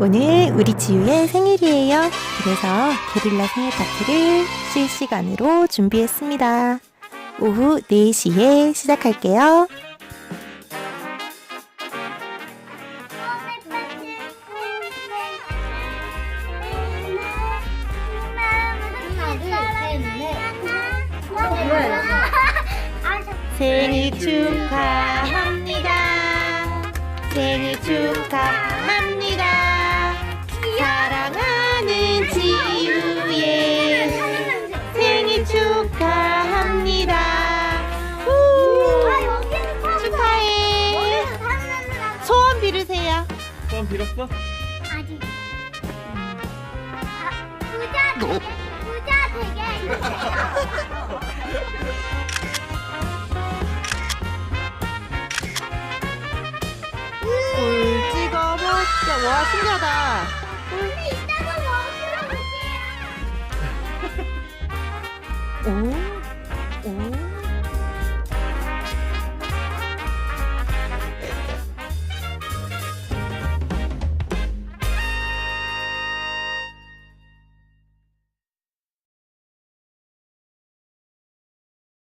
오늘 우리 지우의 생일이에요. 그래서 게릴라 생일 파티를 실시간으로 준비했습니다. 오후 4시에 시작할게요. 생일 축하합니다. 생일 축하합니다. 소원 빌었어? 아직. 아, 부자 되게, 부자 되게. 꿀 찍어보자. 와, 신기하다. 이따가 먹으러 올게요. 오.